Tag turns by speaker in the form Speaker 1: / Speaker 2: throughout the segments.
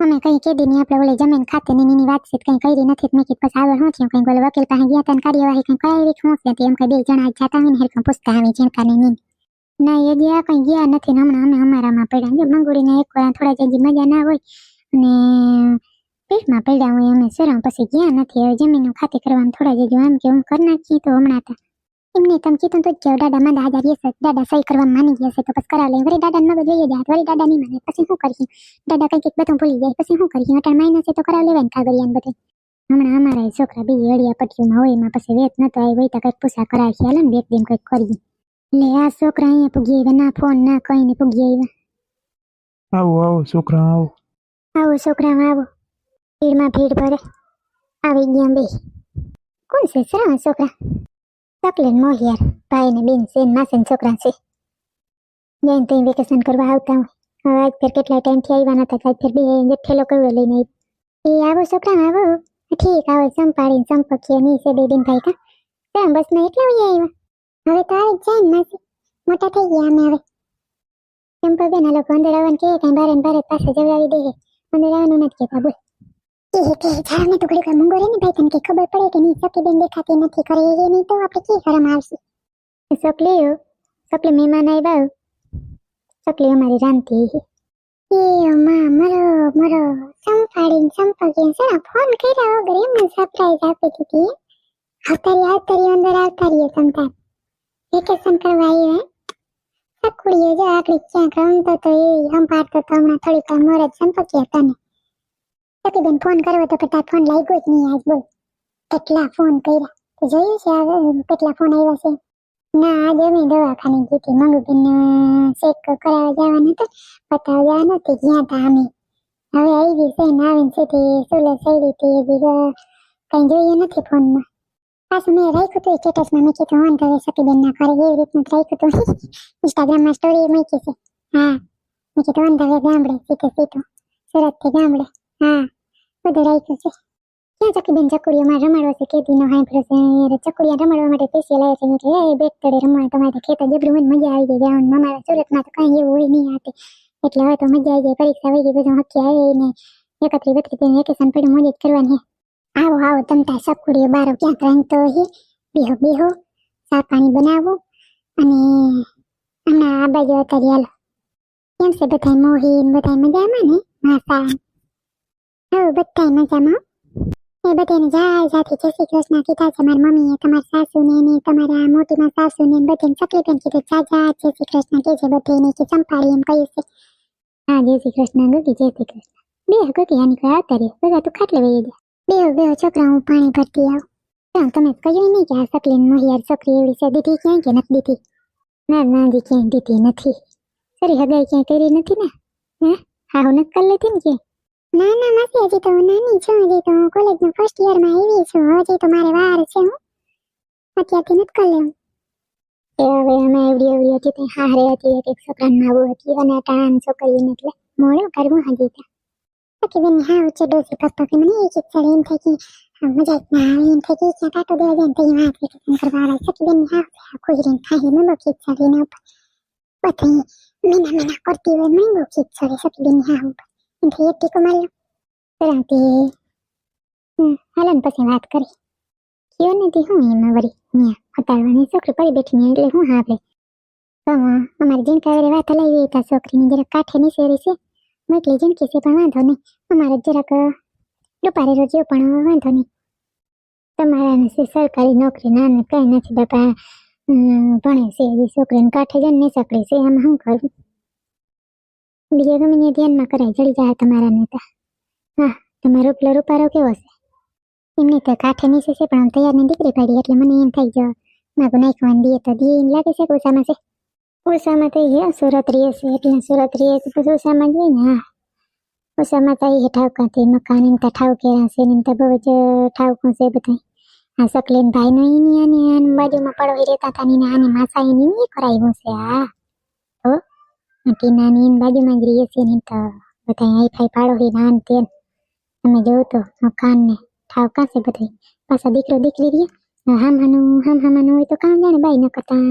Speaker 1: અમે કઈ કે દીની આપણે ઓલે જમીન ખાતે ની ની વાત છે કઈ કરી નથી, મેં કીધું પછી આગળ શું થયું? કઈ ઓલે વકીલ પાસે ગયા તને કાર્યવાહી કઈ કરાવી શું છે એમ કઈ બે જણા જાતા હોય ને હેરખા પૂછતા આવી ઝીણકા ની ની, એ ગયા કઈ ગયા નથી ને, હમણાં અમે અમારામાં પડ્યા. જો મંગુડીને એક વાર થોડા જજી મજા ના હોય અને પેટમાં પડ્યા હોય, અમે શરમ પછી ગયા નથી. હવે જમીનનું ખાતે કરવાનું થોડા જજો આમ કે હું કરી નાખી તો હમણાં હતા એમને તમે કીધું તો જ દાદામાં દાદા માંદા છે દાદા સહી કરવા માની ગયા છે તો પછી કરાવ લે. વળી દાદા મગજ લઈ જાય. વળી દાદા નહીં માને. પછી શું કરીએ દાદા કંઈક બધું ભૂલી જાય. પછી શું કરીએ અટાણ માઇનસ છે તો કરાવ લેવાય ને કાગળિયાને બધે. હમણાં અમારા છોકરા બી અડિયા પટ્ટીમાં હોય એમાં પછી વેત નતો આવી હોય તો કંઈક પૂછા કરાવી હાલે ને બેક દિન કંઈક કરીએ. લે આ છોકરા અહીંયા પૂગી આવ્યા. ના ફોન ના કઈ ને પૂગી આવ્યા.
Speaker 2: આવો આવો છોકરા આવો.
Speaker 1: આવો છોકરામાં આવો. ભીડમાં ભીડ ભરે. આવી ગયા બે. કોણ છે? સરા છોકરા? ચકલેન મોહિયાર ભાઈ બેન સેન માસેન છોકરા છે જઈને ત્યાં વેકેશન કરવા આવતા હોય હવે આજ ફેર કેટલા ટાઈમથી આવ્યા નતા આજ ફેર બે ઠેલો કવડો લઈને એ આવો છોકરા આવો ઠીક આવો સંપાડીને સંપકીએ નહીં છે બે બેન ભાઈ કા સરા બસમાં એટલા વાગે આવ્યા હવે તો આવી જાય ને મોટા થઈ ગયા અમે હવે ચંપા બેન આ લોકો અંદર આવવાનું કે કઈ બારે બારે પાસે જવડાવી દે અંદર આવવાનું નથી કહેતા બોલ એ કે ઝાડને તો ઘડીક વાર મૂંગો ને ભાઈ, તને કે ખબર પડે કે નહીં? સકી બેન દેખાતી નથી કરે એ નહીં તો આપણે કે શરમ આવશે? સકલીઓ સકલી મહેમાન આવ્યા સકલી અમારી હે એ અમા મરો મરો સંપાડીને સંપકી સરા ફોન કર્યા વગર એમને સરપ્રાઈઝ આપી દીધી આવતારી આવતારી, અંદર આવતારીએ સમતા વેકેશન કરવા આવ્યા સકુડીએ જો આકડી ક્યાંક રમતો તો એ હંપાડતો તો હમણાં થોડીક વાર સંપક્યા સંપકી હતા ફોન કરવો તો પણ ફોન લાગ્યો જ નહીં આજ બોલ. કેટલા ફોન કર્યા? તો જોયું છે હવે કેટલા ફોન આવ્યા છે? ના, આજે અમે દવાખાને ગઈ હતી. મંગુબેન ચેક કરાવવા જવાનું હતું. બતાવવા જવાનું તે ગયા હતા અમે. હવે આવી છે, ને આવીને છે તે સોલે સૈડી તે હજી કઈ જોઈએ નથી ફોનમાં પાછું મેં રાખ્યું હતું સ્ટેટસમાં મેં. કીધું ઓન કરે સતીબેન ના કરે એવી રીતનું રાખ્યું હતું ઇન્સ્ટાગ્રામમાં સ્ટોરી મૂકી છે. હા. મેં કીધું ઓન કરે ગામડે સીધે સીધું. સુરતથી ગામડે. હા બધું રાખ્યું છે ક્યાં ચકીબેન ચકુડીઓમાં રમાડવા છે? કેદીનો નો હાઈ યાર ચકુડિયા રમાડવા માટે પૈસા લાવે છે. એટલે એ બેટ તળે રમવા, તમારે ખેતર જબરું મને મજા આવી જાય. જવાનું મારા સુરતમાં તો કઈ એવું હોય નહીં આતે એટલે હવે તો મજા આવી જાય. પરીક્ષા વહી ગઈ બધું હકી આવે ને એકત્રી બત્રી વેકેશન પડ્યું, મોજ જ કરવાની આવો આવો તમતા ચકડીઓ બારો ક્યાંક રંગતો હે? બેહો બેહો. ચા પાણી બનાવો અને હમણાં આ બાજુ અત્યારે હાલો. કેમ છે? બધા મોહીન બધા મજામાં ને? માસા હવે બધા મજામાં? એ બધાને જાય સાથે જય કૃષ્ણ. કીધા છે મારી મમ્મીએ તમારા સાસુને ને તમારા મોટીમાં સાસુને બધાને ચકલી બેન કીધું, જા જા કૃષ્ણ. કે છે બધાને કે સંભાળી એમ કહ્યું છે. હા, જય કૃષ્ણ ગગી જય કૃષ્ણ. બે ગગી આની કોઈ આવતા રહ્યો બધા તું ખાટલે વહી જા. બે બે છોકરા, હું પાણી ભરતી આવું. ચાલ તમે કહ્યું નહીં કે આ સકલીન મોહિયાર છોકરી એવડી છે. દીધી ક્યાંય કે નથી દીધી? ના ના જી ક્યાંય દીધી નથી. સરી હગાઈ ક્યાંય કરી નથી ને? હે? હા, હું નથી કરી લેતી ને ક્યાંય? ના ના માસી, હજી તો નાની છું, હજી તો હું કોલેજના ફર્સ્ટ યરમાં આવી છું, હજી તો મારે વાર છે હું. અત્યારથી નથી કરી લેવું એ હવે અમે એવડી એવડી હતી, તે હારે હતી, એક છોકરાને આવું હતી, અને ટાણ છોકરીને એટલે મોડું કરવું હજી તો. પછી બેન, હા, ઉચ્ચ ડોસી પપ્પા કે મને એક એક એમ થઈ કે મજા ના આવે એમ થઈ કે ક્યાં કાંટો દેવા જાય તો અહીંયા હાથ વેકેશન કરવા આવે. સકી બેન, હા આખું જ રીન મેં મને બહુ ને ઉપર બધી મેના મીના કરતી હોય મેં ચડે ચડી. સકી બેન, હા ઉપર એક ટીકો મારી લો તરાતી હાલો ને પછી વાત કરી. કયો નથી હું એમાં વળી, ન્યા હતાડવાની છોકરી પડી બેઠી ને એટલે હું હા આપણે તો અમારી જીણકા વાળી વાત હલાવી તા છોકરીની જરાક કાંઠે નીસેરી છે. એટલે જીણકી છે, પણ વાંધો નહીં. અમારે જરાક દુપારે રોજ્યો પણ વાંધો નહીં. તમારા ને છે સરકારી નોકરી ના ને કઈ નથી બાપા. ભણે છે છોકરીને કાંઠે જઈને નહીં સકડી છે એમાં શું કરવું બીજા ગમે ને ધ્યાનમાં કરાય, જડી જાય તમારા નેતા હા, તમારો ઉપલો રૂપારો કેવો છે? એમને તો કાંઠે નીચે છે, પણ આમ તૈયારની દીકરી પાડી, એટલે મને એમ થઈ ગયો માગું નાખવાની દે તો દે એમ લાગે છે કે ઓછામાં છે. ઓછામાં તો હે, સુરત રહીએ છે, એટલે સુરત રહીએ છે પછી ઓછામાં જ હોય ને, હા. ઓછામાં તો એ ઠાવકાથી મકાન, એમ તો ઠાવકેરા છે ને, એમ તો બહુ જ ઠાવકું છે બધા આ સકલીન ભાઈ નો એની અને બાજુમાં પડોહી રહેતા હતા ને, આની માસા એની કરાવ્યું છે, હા. તો એની બાજુમાં જ છીએ ને તો બધા આઈ ફાઈ પાડોહી નાન તેન તમે. જોવો તો મકાન ને ઠાવકા છે બધું પાછા દીકરો દીકરી રહ્યા હામ હાનું હામ હામાનું હોય તો કામ જાણે બાઈ ન કરતા.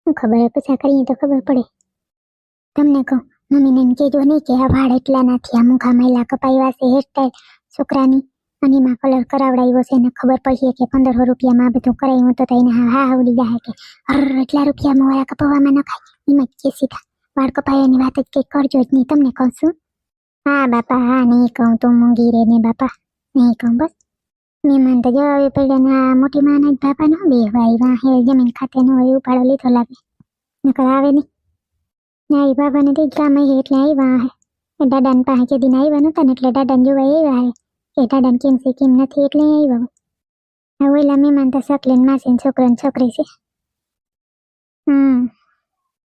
Speaker 1: શું ખબર પૂછા કરીએ તો ખબર પડે. તમને કહું, મમ્મીને એમ કહેજો નહીં કે આ વાળ એટલા નથી આ મૂંઘા મહિલા કપાઈવા છે હેરસ્ટાઈલ છોકરાની. અને એમાં કલર કરાવડાવ્યો છે એને ખબર પડશે કે પંદરસો રૂપિયામાં બધું કરાવ્યું તો એને હા હા આવડી જાય કે. હર એટલા રૂપિયામાં વાળા કપાવવામાં ન ખાય. એમ કે સીધા વાળ કપાવ્યાની વાત જ કંઈક કરજો જ નહીં, તમને કહું છું. હા, બાપા, હા, નહીં કહું તું મૂંગી રે ને બાપા, નહીં કહું બસ. મહેમાન તો જવાબે પડ્યા ને આ મોટી માને જ બાપા ન બેહવાય વાહે જમીન ખાતે ન હોય, ઉપાડો લીધો લાગે. નકર આવે નહીં. ના એ બાબાને તે જ એટલે આવ્યા હે એ દાદાને પાસે કે દિન આવ્યા નતા ને એટલે દાદાને જોવા આવ્યા હે એ દાદાને કેમ છે, કેમ નથી એટલે આવ્યા હવે ઓલા મહેમાન તો શકલીન માસીન છોકરો ને છોકરી છે. હમ.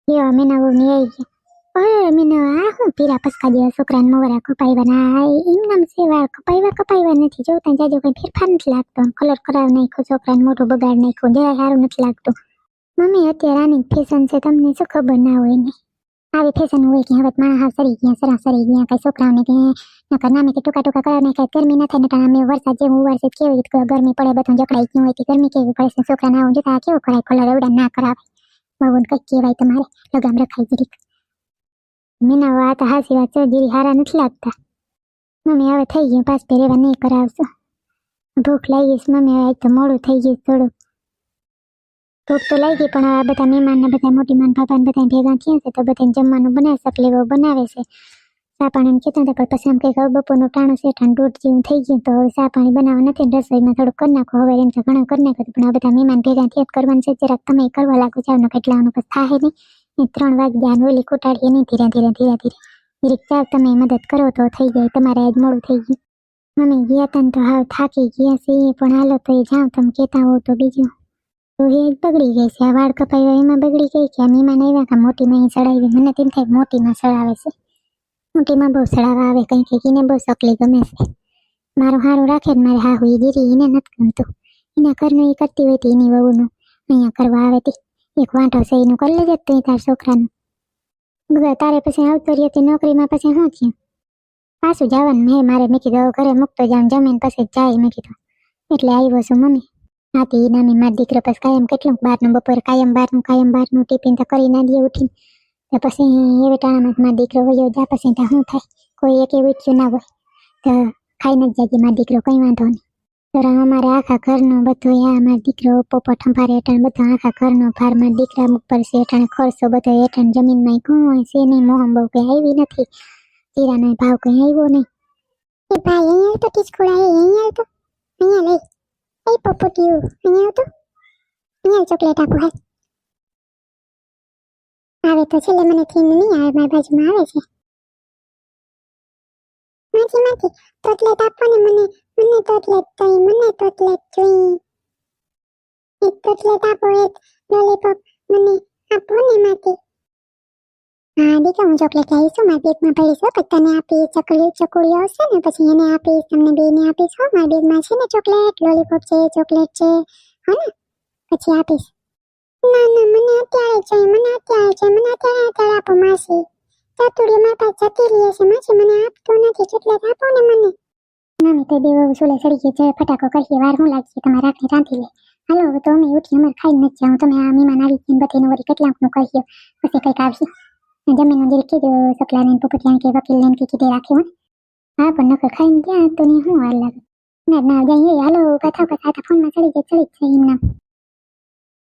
Speaker 1: લ્યો મેના વહુની આવી ગયા. અરે મેના આ હું પીરા પસકા જેવા છોકરાને મોરા કપાવ્યા ના એમ વાળ કપાવ્યા કપાવ્યા નથી જોતા. જાજો કઈ ફેરફાર નથી લાગતો. કલર કરાવ નાખ્યો, છોકરાને મોઢું બગાડ નાખ્યો. જરા સારું નથી લાગતું. મમ્મી, અત્યારે આની ફેશન છે તમને શું ખબર ના હોય ને? આવી ફેશન હોય કે હવે માણા હાવ સરી ગયા, સરા સરી ગયા. કઈ છોકરાઓને કે નકર નામે કે ટૂંકા ટૂંકા કરાવ નાખે ગરમી ના થાય ને અમે વરસાદ જેવું ઉવારશે કેવી રીતે ગરમી પડે? બધું જકડાઈ ગયું હોય કે ગરમી કેવી પડે છે છોકરાને આવું જોતા કેવું કરાય કલર એવડા ના કરાવે બહુને કઈ કહેવાય તમારે. લગામ રખાય જરીક મીના વાત હાસી વાત જીરી હારા નથી લાગતા. મમ્મી હવે થઈ ગયું પાસ પહેરેવા નહીં કરાવશો. ભૂખ લાગી છે, મમ્મી હવે તો મોડું થઈ ગયું થોડું. ભૂખ તો લાગી પણ આ બધા મહેમાન ને બધા મોટી માન બાપા ને બધા ભેગા થયા છે, તો બધાને જમવાનું બનાવી શકે એવો બનાવે છે. ચા પાણી કહેતા હતા, પણ પછી એમ કંઈક બપોરનો ટાણું છે દૂધ જેવું થઈ ગયું, તો હવે ચા બનાવવા નથી રસોઈમાં થોડું કરી નાખો. હવે એમ તો ઘણું કરી નાખો પણ આ બધા મહેમાન ભેગા થયા કરવાનું છે, જરાક તમે કરવા લાગો જાવ ને કેટલાનું પછી થાય નહીં. ને ત્રણ વાગ્યા ઓલી કુટાડીએ નહીં, ધીરે ધીરે ધીરે ધીરે. જરીક ચાવ તમે મદદ કરો તો થઈ જાય, તમારે આજ મોડું થઈ ગયું. મમ્મી ગયા તને તો હાવ થાકી ગયા છે પણ હાલો તો એ જાઉં તમે કહેતા હોવ તો બીજું. તો જ બગડી ગઈ છે, આ વાળ કપાયો એમાં બગડી ગઈ કે આ મહેમાન આવ્યા કે મોટી નહીં ચડાવી, મને તેમ થાય મોટીમાં સડાવે છે. મોટીમાં બહુ સડાવા આવે, કંઈ કંઈક બહુ સકલી ગમે છે. મારું હારું રાખે ને મારે હા હુઈ ગીરી એને નથી ગમતું. એના ઘરનું એ કરતી હોય એની વહુનું. અહીંયા કરવા આવે તી. એક વાંટો છે, એનું કરી લેજે તું તાર છોકરાનું. બધા તારે પછી આવતો રહી હતી નોકરીમાં પછી શું થયું? પાછું જવાનું મેં મારે મેં કીધું ઘરે મૂકતો જાઉં જમીન પછી જાય, મેં કીધું. એટલે આવ્યો છું મમ્મી. હાથી નાની મારા દીકરો પછી કાયમ કેટલું બહારનું બપોર કાયમ બહારનું કાયમ બહારનું ટિફિન તો કરી ના દે ઉઠીને. તો પછી ટાણામાં મારો દીકરો વયો જા પછી ત્યાં શું થાય કોઈ એક એવું ઈચ્છ્યું ના હોય તો ખાઈ નથી જાજે મારો દીકરો કંઈ વાંધો નહીં તો અમારે આખા ઘરનું બધું આ અમારો દીકરો પોપટ સંભારે હેઠળ બધું આખા ઘરનો ભાર મારા દીકરા ઉપર છે હેઠળ ખર્ચો બધો હેઠળ જમીનમાં કોઈ છે નહીં મોહમ બહુ કંઈ આવી નથી જીરાનો ભાવ કંઈ આવ્યો નહીં એ ભાઈ અહીંયા આવતો ટીચકોડા એ અહીંયા આવતો અહીંયા લઈ એ પપોટિયું અહીંયા આવતો અહીંયા ચોકલેટ આપો હાલ આવે તો છેલ્લે મને થીમ નહીં આવે, મારી બાજુમાં આવે છે. માજી માજી ચોકલેટ આપો ને મને મને ચોકલેટ જોઈ મને ચોકલેટ જોઈ. એક ચોકલેટ આપો, એક લોલીપોપ મને આપો ને માજી હા, દીકરા, હું ચોકલેટ લાવીશું મારા બેગમાં ભરીશું પછી તને આપી ચકલી, ચકુડીઓ આવશે ને, પછી એને આપીશ, તમને બેને આપીશ હો, મારા બેગમાં છે ને ચોકલેટ લોલીપોપ છે, ચોકલેટ છે, હા ને, પછી આપીશ. ના અત્યારે આપો કહીએ પછી કંઈક આવશે. જમીન જરી કીધું, સકલાને પોપટિયાને કે વકીલને કે કીધે રાખ્યું હા પણ નકર ખાઈને ગયા તો વાર લાગે? ના ના જઈએ હાલો, કથા કથા ફોનમાં ચડી જાય